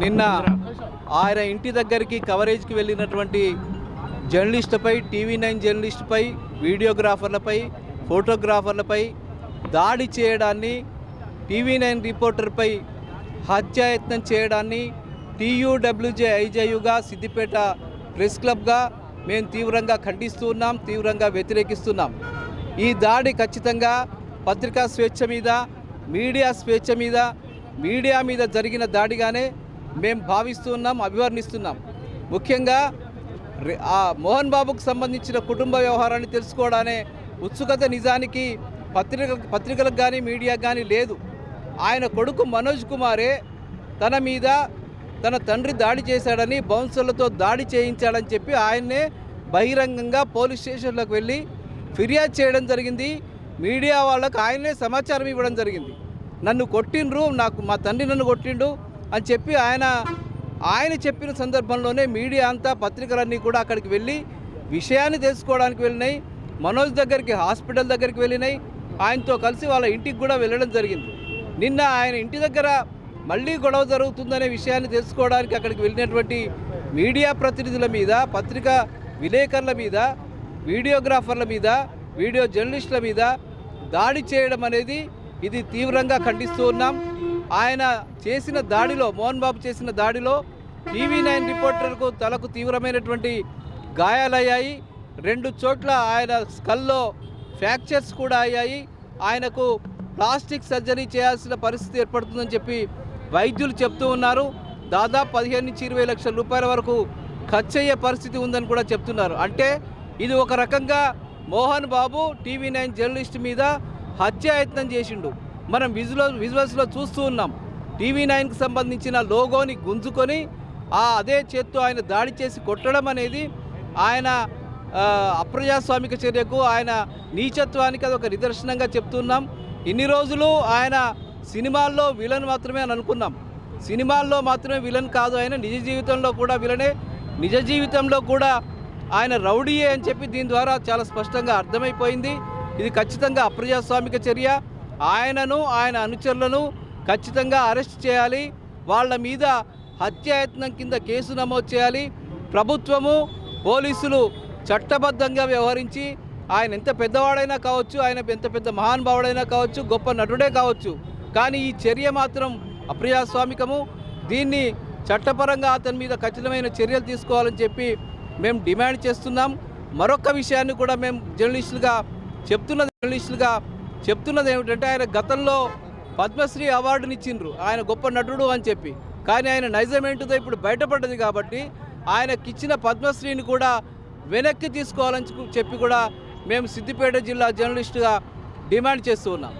నిన్న ఆయన ఇంటి దగ్గరికి కవరేజ్కి వెళ్ళినటువంటి జర్నలిస్టుపై టీవీ నైన్ జర్నలిస్టుపై వీడియోగ్రాఫర్లపై ఫోటోగ్రాఫర్లపై దాడి చేయడాన్ని టీవీ నైన్ రిపోర్టర్పై హత్యాయత్నం చేయడాన్ని టీయూడబ్ల్యూజే ఐజేయుగా సిద్దిపేట ప్రెస్ క్లబ్గా మేము తీవ్రంగా ఖండిస్తూ ఉన్నాం తీవ్రంగా వ్యతిరేకిస్తున్నాం. ఈ దాడి ఖచ్చితంగా పత్రికా స్వేచ్ఛ మీద మీడియా స్వేచ్ఛ మీద మీడియా మీద జరిగిన దాడిగానే మేము భావిస్తున్నాం అభివర్ణిస్తున్నాం. ముఖ్యంగా ఆ మోహన్ బాబుకు సంబంధించిన కుటుంబ వ్యవహారాన్ని తెలుసుకోవడానే ఉత్సుకత నిజానికి పత్రిక పత్రికలకు కానీ మీడియాకు కానీ లేదు. ఆయన కొడుకు మనోజ్ కుమారే తన మీద తన తండ్రి దాడి చేశాడని బౌన్సర్లతో దాడి చేయించాడని చెప్పి ఆయన్నే బహిరంగంగా పోలీస్ స్టేషన్లోకి వెళ్ళి ఫిర్యాదు చేయడం జరిగింది. మీడియా వాళ్ళకు ఆయనే సమాచారం ఇవ్వడం జరిగింది. నన్ను కొట్టిండ్రు నాకు మా తండ్రి నన్ను కొట్టిండు. అని చెప్పి ఆయన ఆయన చెప్పిన సందర్భంలోనే మీడియా అంతా పత్రికలన్నీ కూడా అక్కడికి వెళ్ళి విషయాన్ని తెలుసుకోవడానికి వెళ్ళినాయి. మనోజ్ దగ్గరికి హాస్పిటల్ దగ్గరికి వెళ్ళినాయి. ఆయనతో కలిసి వాళ్ళ ఇంటికి కూడా వెళ్ళడం జరిగింది. నిన్న ఆయన ఇంటి దగ్గర మళ్ళీ గొడవ జరుగుతుందనే విషయాన్ని తెలుసుకోవడానికి అక్కడికి వెళ్ళినటువంటి మీడియా ప్రతినిధుల మీద పత్రికా విలేకరుల మీద వీడియోగ్రాఫర్ల మీద వీడియో జర్నలిస్టుల మీద దాడి చేయడం అనేది ఇది తీవ్రంగా ఖండిస్తూ ఉన్నాం. ఆయన చేసిన దాడిలో మోహన్ బాబు చేసిన దాడిలో టీవీ నైన్ రిపోర్టర్కు తలకు తీవ్రమైనటువంటి గాయాలయ్యాయి. రెండు చోట్ల ఆయన స్కల్లో ఫ్రాక్చర్స్ కూడా అయ్యాయి. ఆయనకు ప్లాస్టిక్ సర్జరీ చేయాల్సిన పరిస్థితి ఏర్పడుతుందని చెప్పి వైద్యులు చెప్తూ ఉన్నారు. దాదాపు పదిహేను నుంచి ఇరవై లక్షల రూపాయల వరకు ఖర్చు అయ్యే పరిస్థితి ఉందని కూడా చెప్తున్నారు. అంటే ఇది ఒక రకంగా Mohan Babu TV nine journalist మీద హత్యాయత్నం చేసిండు. మనం విజువల్ విజువల్స్లో చూస్తూ ఉన్నాం. టీవీ నైన్కి సంబంధించిన లోగోని గుంజుకొని ఆ అదే చేత్తో ఆయన దాడి చేసి కొట్టడం అనేది ఆయన అప్రజాస్వామిక చర్యకు ఆయన నీచత్వానికి అది ఒక నిదర్శనంగా చెప్తున్నాం. ఇన్ని రోజులు ఆయన సినిమాల్లో విలన్ మాత్రమే అని అనుకున్నాం. సినిమాల్లో మాత్రమే విలన్ కాదు ఆయన నిజ జీవితంలో కూడా విలనే. నిజ జీవితంలో కూడా ఆయన రౌడీయే అని చెప్పి దీని ద్వారా చాలా స్పష్టంగా అర్థమైపోయింది. ఇది ఖచ్చితంగా అప్రజాస్వామిక చర్య. ఆయనను ఆయన అనుచరులను ఖచ్చితంగా అరెస్ట్ చేయాలి. వాళ్ళ మీద హత్యాయత్నం కింద కేసు నమోదు చేయాలి. ప్రభుత్వము పోలీసులు చట్టబద్ధంగా వ్యవహరించి ఆయన ఎంత పెద్దవాడైనా కావచ్చు ఆయన ఎంత పెద్ద మహానుభావుడైనా కావచ్చు గొప్ప నటుడే కావచ్చు. కానీ ఈ చర్య మాత్రం అప్రజాస్వామికము. దీన్ని చట్టపరంగా అతని మీద ఖచ్చితమైన చర్యలు తీసుకోవాలని చెప్పి మేము డిమాండ్ చేస్తున్నాం. మరొక విషయాన్ని కూడా మేము జర్నలిస్టులుగా చెప్తున్న జర్నలిస్టులుగా చెప్తున్నది ఏమిటంటే ఆయన గతంలో పద్మశ్రీ అవార్డుని ఇచ్చిండ్రు. ఆయన గొప్ప నటుడు అని చెప్పి. కానీ ఆయన నైజం ఏంటిదో ఇప్పుడు బయటపడ్డది కాబట్టి ఆయనకిచ్చిన పద్మశ్రీని కూడా వెనక్కి తీసుకోవాలని చెప్పి కూడా మేము సిద్దిపేట జిల్లా జర్నలిస్టుగా డిమాండ్ చేస్తూ ఉన్నాం.